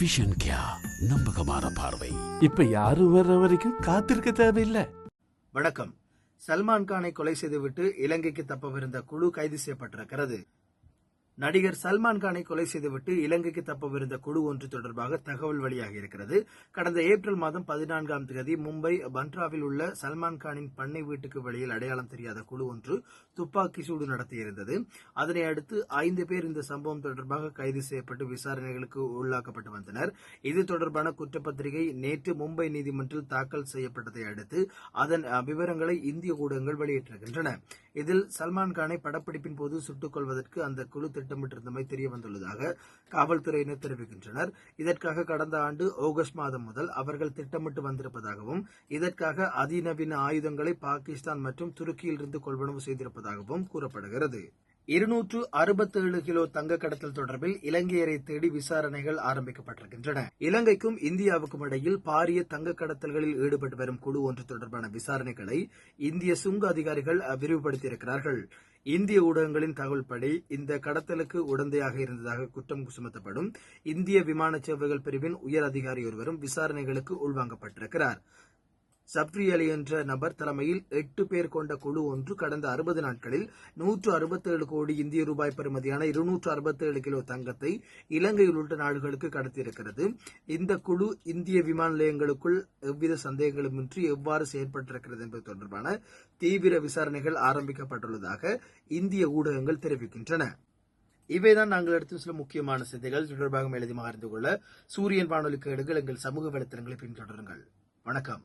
Vision கியா நம்பகமான பார்வை. இப்ப யாரும் வர்ற வரைக்கும் காத்திருக்க தேவையில்லை. வணக்கம். சல்மான் கானை கொலை செய்துவிட்டு இலங்கைக்கு தப்பவிருந்த குழு கைது செய்யப்பட்டிருக்கிறது. நடிகர் சல்மான் கானை கொலை செய்துவிட்டு இலங்கைக்கு தப்பவிருந்த குழு ஒன்று தொடர்பாக தகவல் வெளியாக இருக்கிறது. கடந்த ஏப்ரல் மாதம் பதினான்காம் தேதி மும்பை பந்த்ராவில் உள்ள சல்மான் கானின் பண்ணை வீட்டுக்கு வெளியில் அடையாளம் தெரியாத குழு ஒன்று துப்பாக்கி சூடு நடத்தியிருந்தது. அதனை அடுத்து ஐந்து பேர் இந்த சம்பவம் தொடர்பாக கைது செய்யப்பட்டு விசாரணைகளுக்கு உள்ளாக்கப்பட்டு வந்தனர். இது தொடர்பான குற்றப்பத்திரிகை நேற்று மும்பை நீதிமன்றில் தாக்கல் செய்யப்பட்டதை அடுத்து அதன் விவரங்களை இந்திய ஊடகங்கள் வெளியிட்டிருக்கின்றன. இதில் சல்மான் கானை படப்பிடிப்பின் போது சுட்டுக் கொள்வதற்கு அந்த குழு திட்டமிட்டிருந்தமை தெரிய வந்துள்ளதாக காவல்துறையினர் தெரிவிக்கின்றனர். இதற்காக கடந்த ஆண்டு ஆகஸ்ட் மாதம் முதல் அவர்கள் திட்டமிட்டு வந்திருப்பதாகவும் இதற்காக அதிநவீன ஆயுதங்களை பாகிஸ்தான் மற்றும் துருக்கியிலிருந்து கொள்வனவு செய்திருப்பதாகவும் கூறப்படுகிறது. இருநூற்று அறுபத்தேழு கிலோ தங்க கடத்தல் தொடர்பில் இலங்கையரை தேடி விசாரணைகள் ஆரம்பிக்கப்பட்டிருக்கின்றன. இலங்கைக்கும் இந்தியாவுக்கும் இடையில் பாரிய தங்க கடத்தல்களில் ஈடுபட்டு வரும் குழு ஒன்று தொடர்பான விசாரணைகளை இந்திய சுங்க அதிகாரிகள் விரிவுபடுத்தியிருக்கிறார்கள். இந்திய ஊடகங்களின் தகவல்படி இந்த கடத்தலுக்கு உடந்தையாக இருந்ததாக குற்றம் சுமத்தப்படும் இந்திய விமான சேவைகள் பிரிவின் உயர் அதிகாரி ஒருவரும் விசாரணைகளுக்கு உள்வாங்கப்பட்டிருக்கிறார். சப்ரி அலி என்ற நபர் தலைமையில் எட்டு பேர் கொண்ட குழு ஒன்று கடந்த அறுபது நாட்களில் நூற்று அறுபத்தேழு கோடி இந்திய ரூபாய் பெறுமதியான இருநூற்று அறுபத்தேழு கிலோ தங்கத்தை இலங்கை உள்ளிட்ட நாடுகளுக்கு கடத்தியிருக்கிறது. இந்த குழு இந்திய விமான நிலையங்களுக்குள் எவ்வித சந்தேகங்களுமின்றி எவ்வாறு செயற்பட்டிருக்கிறது என்பது தொடர்பான தீவிர விசாரணைகள் ஆரம்பிக்கப்பட்டுள்ளதாக இந்திய ஊடகங்கள் தெரிவிக்கின்றன. இவைதான் நாங்கள் எடுத்து சில முக்கியமான செய்திகள். தொடர்பாக மேலதிகமாக அறிந்து கொள்ள சூரியன் வானொலி கேடுகள் எங்கள் சமூக வலைத்தளங்களை பின்தொடருங்கள். வணக்கம்.